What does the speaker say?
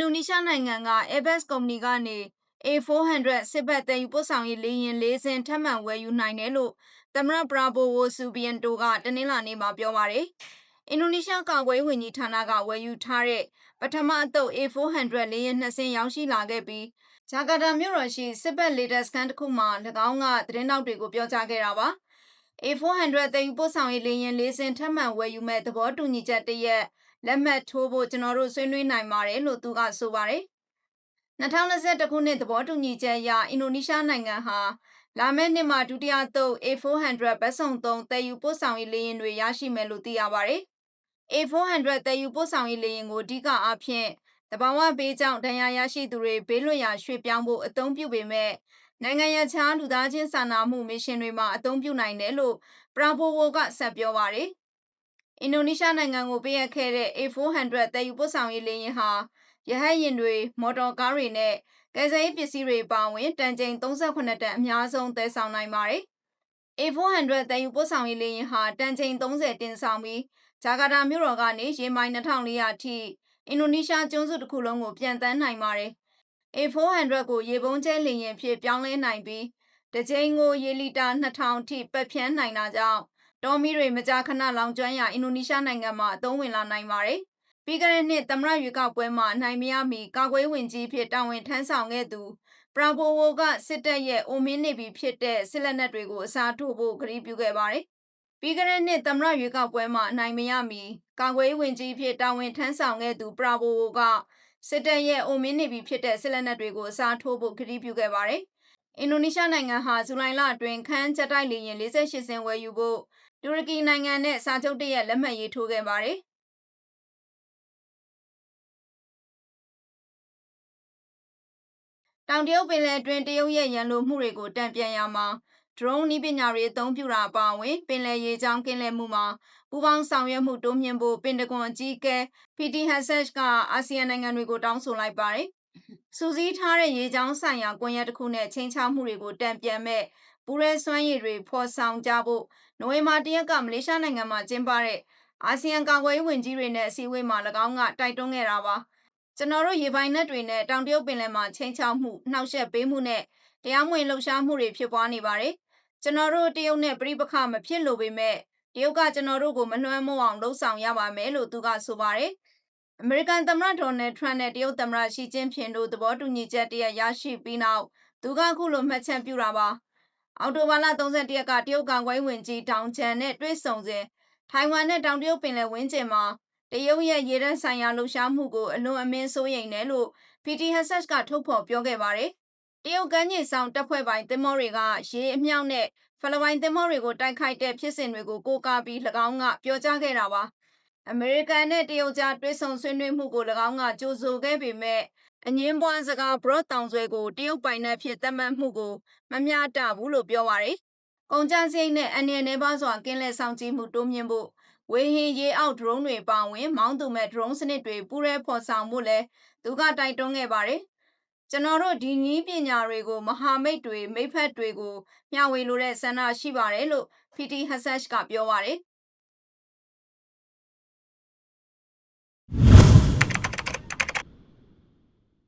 ဒိုနီးရှားနိုင်ငံက Airbus ကုမ္ပဏီကနေ A400 စစ်ဘက်သယ်ယူပို့ဆောင်ရေးလေယာဉ်လေးစင်း ထပ်မံဝယ်ယူနိုင်တယ်လို့ သမ္မတ Prabowo Subianto က တနင်္လာနေ့မှာ ပြောပါတယ်။အင်ဒိုနီးရှား ကာကွယ်ရေးဝန်ကြီးဌာနက ဝယ်ယူထားတဲ့ ပထမအသုတ် A400 လေယာဉ်နှစ်စင်း ရောက်ရှိလာခဲ့ပြီး ဂျာကာတာမြို့တော်ရှိ စစ်ဘက်လေတပ်စခန်းတစ်ခုမှာ၎င်းက သတင်းတောက်တွေကို ပြောကြားခဲ့တာပါ။ A400 သယ်ယူပို့ဆောင်ရေး လေယာဉ်လေးစင်း ထပ်မံဝယ်ယူမဲ့သဘောတူညီချက်တစ်ရက် လက်မှတ်ထိုးဖို့ကျွန်တော်တို့ဆွေးနွေးနိုင်ပါတယ်လို့သူကဆိုပါတယ်။2021ခုနှစ်သဘောတူညီချက်အရအင်ဒိုနီးရှားနိုင်ငံဟာလာမယ့်နှစ်မှာဒုတိယသုတ် A400 ဘတ်စုံသုံးသယ်ယူပို့ဆောင်ရေးလေယာဉ်တွေရရှိမယ်လို့သိရပါတယ်။ A400 သယ်ယူပို့ဆောင်ရေးလေယာဉ်ကိုအဓိကအားဖြင့်တဘာဝဘေးကြောင့်ဒဏ်ရာရရှိသူတွေဘေးလွတ်ရာရွှေ့ပြောင်းဖို့အသုံးပြုပေမဲ့နိုင်ငံရခြားလူသားချင်းစာနာမှုမစ်ရှင်တွေမှာအသုံးပြုနိုင်တယ်လို့ Prabowo ကဆက်ပြောပါတယ်။ အင်ဒိုနီးရှားနိုင်ငံကိုပေးအပ်ခဲ့တဲ့ A400 သယ်ယူပို့ဆောင်ရေးလေယာဉ်ဟာရဟတ်ယာဉ်တွေမော်တော်ကားတွေနဲ့ကယ်ဆယ်ရေးပစ္စည်းတွေပါဝင်တန်ချိန်38တန်အများဆုံးသယ်ဆောင်နိုင်ပါတယ်။ A400 သယ်ယူပို့ဆောင်ရေးလေယာဉ်ဟာတန်ချိန်30တင်ဆောင်ပြီးဂျာကာတာမြို့တော်ကနေရေမိုင်2400အထိအင်ဒိုနီးရှားကျွန်းစုတစ်ခုလုံးကိုပြန်တန်းနိုင်ပါတယ်။ A400 ကိုရေပုံးကျဲလေယာဉ်ဖြစ်ပြောင်းလဲနိုင်ပြီးတစ်ကြိမ်ကိုရေလီတာ2000အထိပတ်ဖြန်းနိုင်တာကြောင့် တောမီးတွေမကြာခဏလောင်ကျွမ်းရာအင်ဒိုနီးရှားနိုင်ငံမှာအသုံးဝင်လာနိုင်ပါတယ်။ပြီးခဲ့တဲ့နှစ်သမ္မတရွေးကောက်ပွဲမှာအနိုင်မရမီကာကွယ်ဝင်ကြီးဖြစ်တာဝန်ထမ်းဆောင်ခဲ့သူ Prabowo ကစစ်တပ်ရဲ့အိုမင်းနေပြီဖြစ်တဲ့စစ်လက်နက်တွေကိုအစားထိုးဖို့ကတိပြုခဲ့ပါတယ်။ပြီးခဲ့တဲ့နှစ်သမ္မတရွေးကောက်ပွဲမှာအနိုင်မရမီကာကွယ်ဝင်ကြီးဖြစ်တာဝန်ထမ်းဆောင်ခဲ့သူ Prabowo ကစစ်တပ်ရဲ့အိုမင်းနေပြီဖြစ်တဲ့စစ်လက်နက်တွေကိုအစားထိုးဖို့ကတိပြုခဲ့ပါတယ်။အင်ဒိုနီးရှားနိုင်ငံဟာဇူလိုင်လအတွင်းခန်းဂျက်တိုက်လေယာဉ်48စင်းဝယ်ယူဖို့ တူရကီနိုင်ငံနဲ့စာချုပ်တရက်လက်မှတ်ရေးထိုးခဲ့ပါတယ်။တောင်တရုတ်ပင်လယ်အတွင်းတရုတ်ရဲ့ရန်လိုမှုတွေကိုတံပြန်ရမှာဒရုန်းနည်းပညာတွေအသုံးပြုတာအပါအဝင်ပင်လယ်ရေကြောင်းကင်းလှည့်မှုမှာပူးပေါင်းဆောင်ရွက်မှုတိုးမြှင့်ဖို့ပင်တဂွန်အကြီးအကဲ PT Hassech ကအာဆီယံနိုင်ငံတွေကိုတောင်းဆိုလိုက်ပါတယ်။ စူးစီးထားတဲ့ရေကြောင်းဆိုင်ရာကွန်ရက်တစ်ခုနဲ့ချင်းချောက်မှုတွေကိုတံပြန်မဲ့ပူးရဲစွမ်းရည်တွေဖော်ဆောင်ကြဖို့နိုဝင်ဘာတရက်ကမလေးရှားနိုင်ငံမှာကျင်းပတဲ့အာဆီယံကာကွယ်ရေးဝန်ကြီးတွေနဲ့အစည်းအဝေးမှာ၎င်းကတိုက်တွန်းခဲ့တာပါ။ကျွန်တော်တို့ရေပိုင်နက်တွေနဲ့တောင်တရုတ်ပင်လယ်မှာချင်းချောက်မှုနှောက်ယှက်ပေးမှုနဲ့တရားမဝင်လှုပ်ရှားမှုတွေဖြစ်ပွားနေပါတယ်။ကျွန်တော်တို့တရုတ်နဲ့ပြိပခမဖြစ်လို့ပေမဲ့တရုတ်ကကျွန်တော်တို့ကိုမလွှမ်းမိုးအောင်လှုံ့ဆော်ရပါမယ်လို့သူကဆိုပါတယ်။ အမေရိကန်သမ္မတဒေါ်နယ်ထရန့်နဲ့တရုတ်သမ္မတရှီကျင်းဖျင်တို့သဘောတူညီချက်တရရရှိပြီးနောက်သူကအခုလိုမှတ်ချက်ပြုတာပါ။အောက်တိုဘာလ31ရက်ကတရုတ်ကောင်ကွယ်ဝင်ကြီးတောင်ချန်နဲ့တွေ့ဆုံစဉ်ထိုင်ဝမ်နဲ့တောင်တရုတ်ပင်လယ်ဝန်းကျင်မှာတရုတ်ရဲ့ရေတပ်ဆိုင်ရာလှုပ်ရှားမှုကိုအလွန်အမင်းစိုးရိမ်တယ်လို့ PT Hassech ကထုတ်ဖော်ပြောခဲ့ပါတယ်။တရုတ်ကမ်းခြေဆောင်တပ်ဖွဲ့ပိုင်သင်္ဘောတွေကရေအမြောက်နဲ့ဖလပိုင်သင်္ဘောတွေကိုတိုက်ခိုက်တဲ့ဖြစ်စဉ်တွေကိုကိုးကားပြီး၎င်းကပြောကြားခဲ့တာပါ။ အမေရိကန်နဲ့တရုတ်ကြားတွေ့ဆုံဆွေးနွေးမှုကို၎င်းကကြိုဆိုခဲ့ပေမဲ့အငင်းပွားစကားဘရော့တောင်ဆွဲကိုတရုတ်ပိုင်နက်ဖြစ်သတ်မှတ်မှုကိုမမျှတဘူးလို့ပြောပါတယ်။ကုန်ကျစရိတ်နဲ့အန္တရာယ်နှဲပါစွာကင်းလဲဆောင်ကြည့်မှုတိုးမြင့်ဖို့ဝေဟင်ရေအောက်ဒရုန်းတွေပါဝင်မောင်းသူမဲ့ဒရုန်းစနစ်တွေပူးရဲဖော်ဆောင်ဖို့လဲသူကတိုက်တွန်းခဲ့ပါတယ်။ကျွန်တော်တို့ဒီနည်းပညာတွေကိုမဟာမိတ်တွေမိဖက်တွေကိုမျှဝေလိုတဲ့ဆန္ဒရှိပါတယ်လို့ PT Hassech ကပြောပါတယ်။